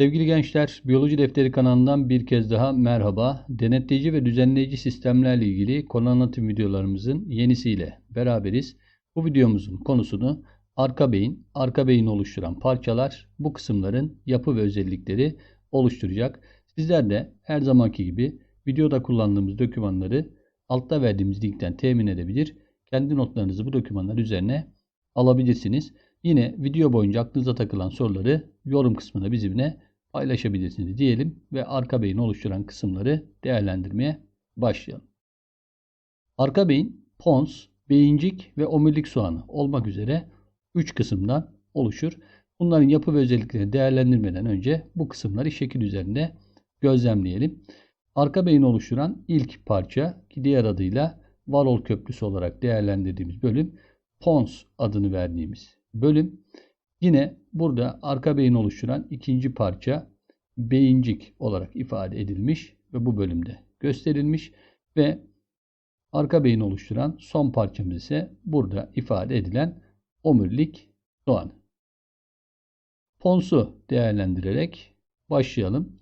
Sevgili gençler, Biyoloji Defteri kanalından bir kez daha merhaba. Denetleyici ve düzenleyici sistemlerle ilgili konu anlatım videolarımızın yenisiyle beraberiz. Bu videomuzun konusunu arka beyin, arka beyni oluşturan parçalar, bu kısımların yapı ve özellikleri oluşturacak. Sizler de her zamanki gibi videoda kullandığımız dokümanları altta verdiğimiz linkten temin edebilir. Kendi notlarınızı bu dokümanlar üzerine alabilirsiniz. Yine video boyunca aklınıza takılan soruları yorum kısmına bizimle paylaşabilirsiniz diyelim ve arka beyin oluşturan kısımları değerlendirmeye başlayalım. Arka beyin, pons, beyincik ve omurilik soğanı olmak üzere 3 kısımdan oluşur. Bunların yapı ve özelliklerini değerlendirmeden önce bu kısımları şekil üzerinde gözlemleyelim. Arka beyin oluşturan ilk parça ki diğer adıyla Varol Köprüsü olarak değerlendirdiğimiz bölüm pons adını verdiğimiz bölüm. Yine burada arka beyin oluşturan ikinci parça beyincik olarak ifade edilmiş ve bu bölümde gösterilmiş ve arka beyin oluşturan son parçamız ise burada ifade edilen omurilik soğanı. Ponsu değerlendirerek başlayalım.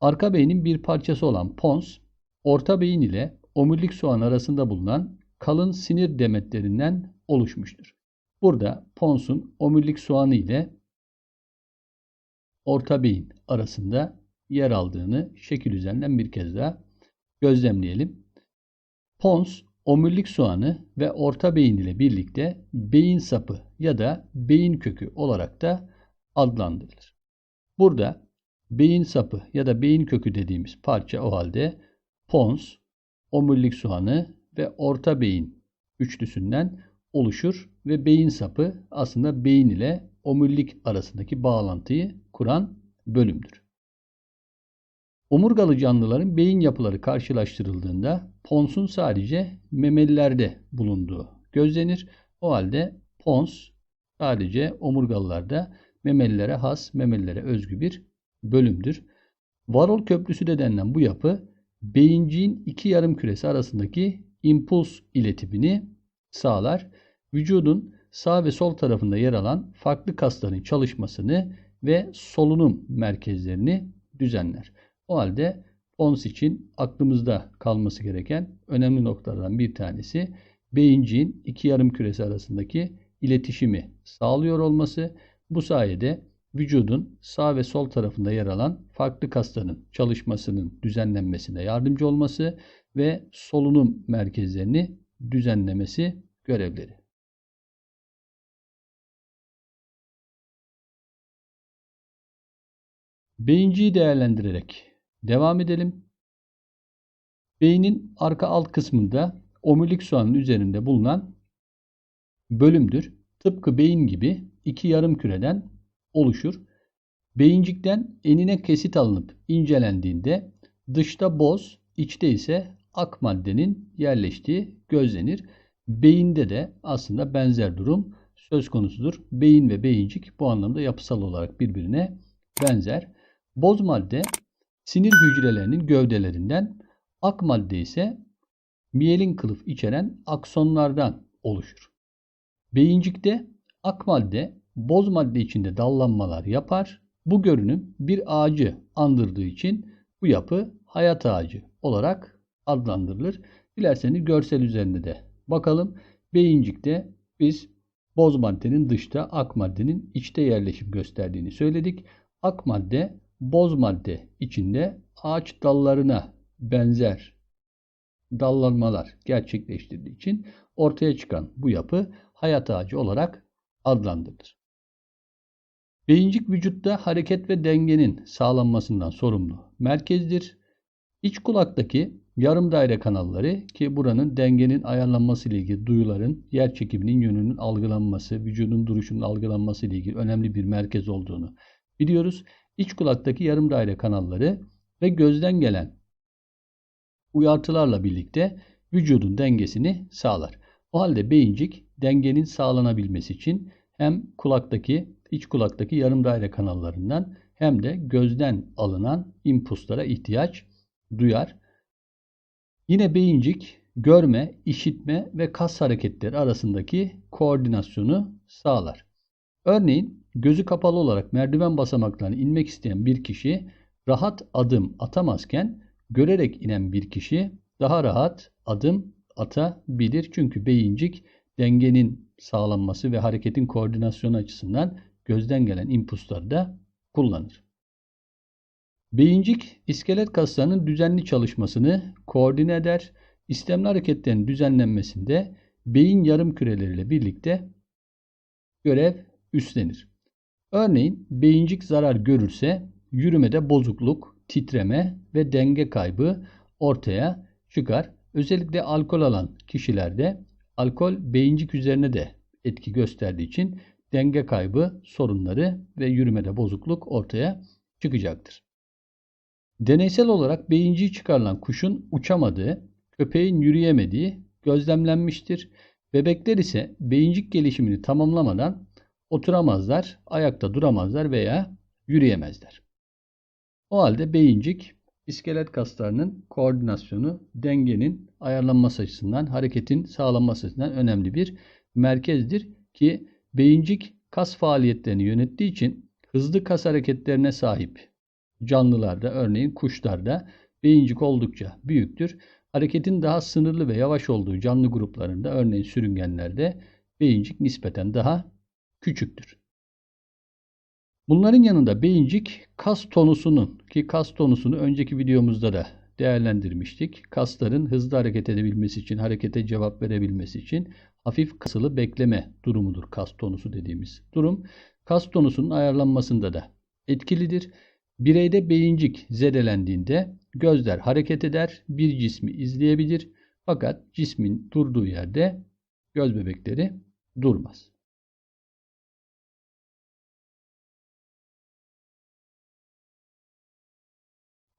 Arka beynin bir parçası olan pons, orta beyin ile omurilik soğan arasında bulunan kalın sinir demetlerinden oluşmuştur. Burada ponsun omurilik soğanı ile orta beyin arasında yer aldığını şekil üzerinden bir kez daha gözlemleyelim. Pons, omurilik soğanı ve orta beyin ile birlikte beyin sapı ya da beyin kökü olarak da adlandırılır. Burada beyin sapı ya da beyin kökü dediğimiz parça o halde pons, omurilik soğanı ve orta beyin üçlüsünden oluşur ve beyin sapı aslında beyin ile omurilik arasındaki bağlantıyı kuran bölümdür. Omurgalı canlıların beyin yapıları karşılaştırıldığında ponsun sadece memelilerde bulunduğu gözlenir. O halde pons sadece omurgalılarda memelilere has, memelilere özgü bir bölümdür. Varol köprüsü de denilen bu yapı beyinciğin iki yarım küresi arasındaki impuls iletimini sağlar. Vücudun sağ ve sol tarafında yer alan farklı kasların çalışmasını ve solunum merkezlerini düzenler. O halde pons için aklımızda kalması gereken önemli noktalardan bir tanesi beyinciğin iki yarım küresi arasındaki iletişimi sağlıyor olması. Bu sayede vücudun sağ ve sol tarafında yer alan farklı kasların çalışmasının düzenlenmesine yardımcı olması ve solunum merkezlerini düzenlemesi görevleri. Beyinciyi değerlendirerek devam edelim. Beynin arka alt kısmında omurilik soğanın üzerinde bulunan bölümdür. Tıpkı beyin gibi iki yarım küreden oluşur. Beyincikten enine kesit alınıp incelendiğinde dışta boz, içte ise ak maddenin yerleştiği gözlenir. Beyinde de aslında benzer durum söz konusudur. Beyin ve beyincik bu anlamda yapısal olarak birbirine benzer. Boz madde sinir hücrelerinin gövdelerinden, ak madde ise miyelin kılıf içeren aksonlardan oluşur. Beyincikte ak madde boz madde içinde dallanmalar yapar. Bu görünüm bir ağacı andırdığı için bu yapı hayat ağacı olarak adlandırılır. Dilerseniz görsel üzerinde de bakalım. Beyincikte biz boz maddenin dışta, ak maddenin içte yerleşim gösterdiğini söyledik. Ak madde boz madde içinde ağaç dallarına benzer dallanmalar gerçekleştirdiği için ortaya çıkan bu yapı hayat ağacı olarak adlandırılır. Beyincik vücutta hareket ve dengenin sağlanmasından sorumlu merkezdir. İç kulaktaki yarım daire kanalları ki buranın dengenin ayarlanması ile ilgili duyuların yer çekiminin yönünün algılanması, vücudun duruşunun algılanması ile ilgili önemli bir merkez olduğunu biliyoruz iç kulaktaki yarım daire kanalları ve gözden gelen uyartılarla birlikte vücudun dengesini sağlar. O halde beyincik dengenin sağlanabilmesi için hem kulaktaki iç kulaktaki yarım daire kanallarından hem de gözden alınan impulslara ihtiyaç duyar. Yine beyincik görme, işitme ve kas hareketleri arasındaki koordinasyonu sağlar. Örneğin gözü kapalı olarak merdiven basamaklarını inmek isteyen bir kişi rahat adım atamazken görerek inen bir kişi daha rahat adım atabilir. Çünkü beyincik dengenin sağlanması ve hareketin koordinasyonu açısından gözden gelen impulsları da kullanır. Beyincik iskelet kaslarının düzenli çalışmasını koordine eder. İstemli hareketlerin düzenlenmesinde beyin yarım küreleriyle birlikte görev üstlenir. Örneğin beyincik zarar görürse yürümede bozukluk, titreme ve denge kaybı ortaya çıkar. Özellikle alkol alan kişilerde alkol beyincik üzerine de etki gösterdiği için denge kaybı sorunları ve yürümede bozukluk ortaya çıkacaktır. Deneysel olarak beyinciği çıkarılan kuşun uçamadığı, köpeğin yürüyemediği gözlemlenmiştir. Bebekler ise beyincik gelişimini tamamlamadan oturamazlar, ayakta duramazlar veya yürüyemezler. O halde beyincik iskelet kaslarının koordinasyonu, dengenin ayarlanması açısından, hareketin sağlanması açısından önemli bir merkezdir ki beyincik kas faaliyetlerini yönettiği için hızlı kas hareketlerine sahip canlılarda örneğin kuşlarda beyincik oldukça büyüktür. Hareketin daha sınırlı ve yavaş olduğu canlı gruplarında örneğin sürüngenlerde beyincik nispeten daha küçüktür. Bunların yanında beyincik kas tonusunun ki kas tonusunu önceki videomuzda da değerlendirmiştik. Kasların hızlı hareket edebilmesi için, harekete cevap verebilmesi için hafif kasılı bekleme durumudur kas tonusu dediğimiz durum. Kas tonusunun ayarlanmasında da etkilidir. Bireyde beyincik zedelendiğinde gözler hareket eder, bir cismi izleyebilir. Fakat cismin durduğu yerde göz bebekleri durmaz.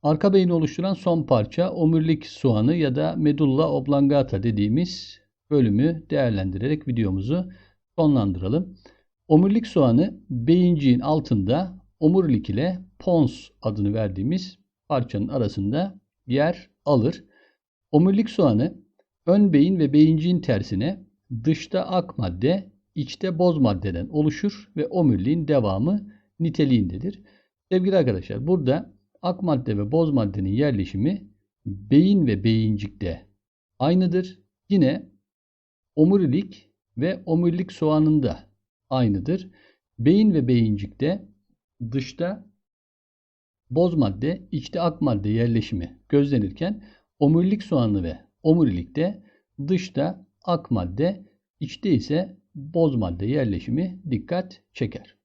Arka beyni oluşturan son parça omurilik soğanı ya da medulla oblongata dediğimiz bölümü değerlendirerek videomuzu sonlandıralım. Omurilik soğanı beyinciğin altında omurilik ile pons adını verdiğimiz parçanın arasında yer alır. Omurilik soğanı ön beyin ve beyinciğin tersine dışta ak madde, içte boz maddeden oluşur ve omuriliğin devamı niteliğindedir. Sevgili arkadaşlar burada ak madde ve boz maddenin yerleşimi beyin ve beyincikte aynıdır. Yine omurilik ve omurilik soğanında aynıdır. Beyin ve beyincikte dışta boz madde, içte ak madde yerleşimi gözlenirken omurilik soğanı ve omurilikte dışta ak madde, içte ise boz madde yerleşimi dikkat çeker.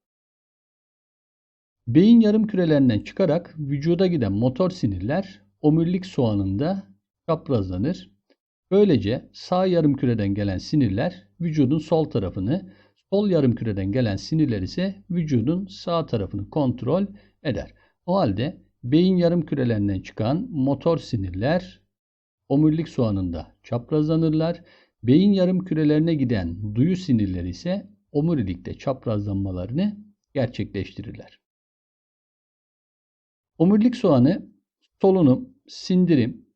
Beyin yarım kürelerinden çıkarak vücuda giden motor sinirler omurilik soğanında çaprazlanır. Böylece sağ yarım küreden gelen sinirler vücudun sol tarafını, sol yarım küreden gelen sinirler ise vücudun sağ tarafını kontrol eder. O halde beyin yarım kürelerinden çıkan motor sinirler omurilik soğanında çaprazlanırlar. Beyin yarım kürelerine giden duyu sinirleri ise omurilikte çaprazlanmalarını gerçekleştirirler. Omurilik soğanı solunum, sindirim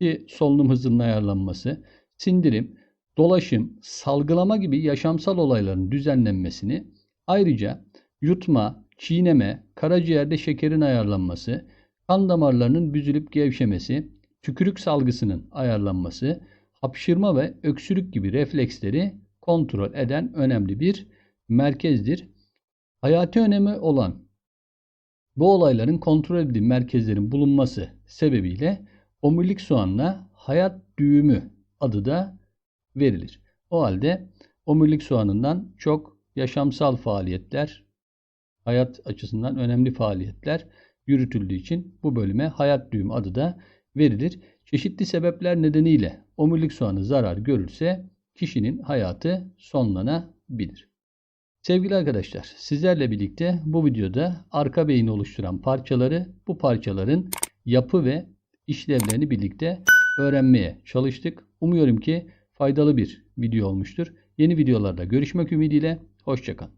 ki solunum hızının ayarlanması, sindirim, dolaşım, salgılama gibi yaşamsal olayların düzenlenmesini ayrıca yutma, çiğneme, karaciğerde şekerin ayarlanması, kan damarlarının büzülüp gevşemesi, tükürük salgısının ayarlanması, hapşırma ve öksürük gibi refleksleri kontrol eden önemli bir merkezdir. Hayati önemi olan bu olayların kontrol edildiği merkezlerin bulunması sebebiyle omurilik soğanına hayat düğümü adı da verilir. O halde omurilik soğanından çok yaşamsal faaliyetler, hayat açısından önemli faaliyetler yürütüldüğü için bu bölüme hayat düğümü adı da verilir. Çeşitli sebepler nedeniyle omurilik soğanı zarar görürse kişinin hayatı sonlanabilir. Sevgili arkadaşlar, sizlerle birlikte bu videoda arka beyni oluşturan parçaları, bu parçaların yapı ve işlevlerini birlikte öğrenmeye çalıştık. Umuyorum ki faydalı bir video olmuştur. Yeni videolarda görüşmek ümidiyle, hoşçakalın.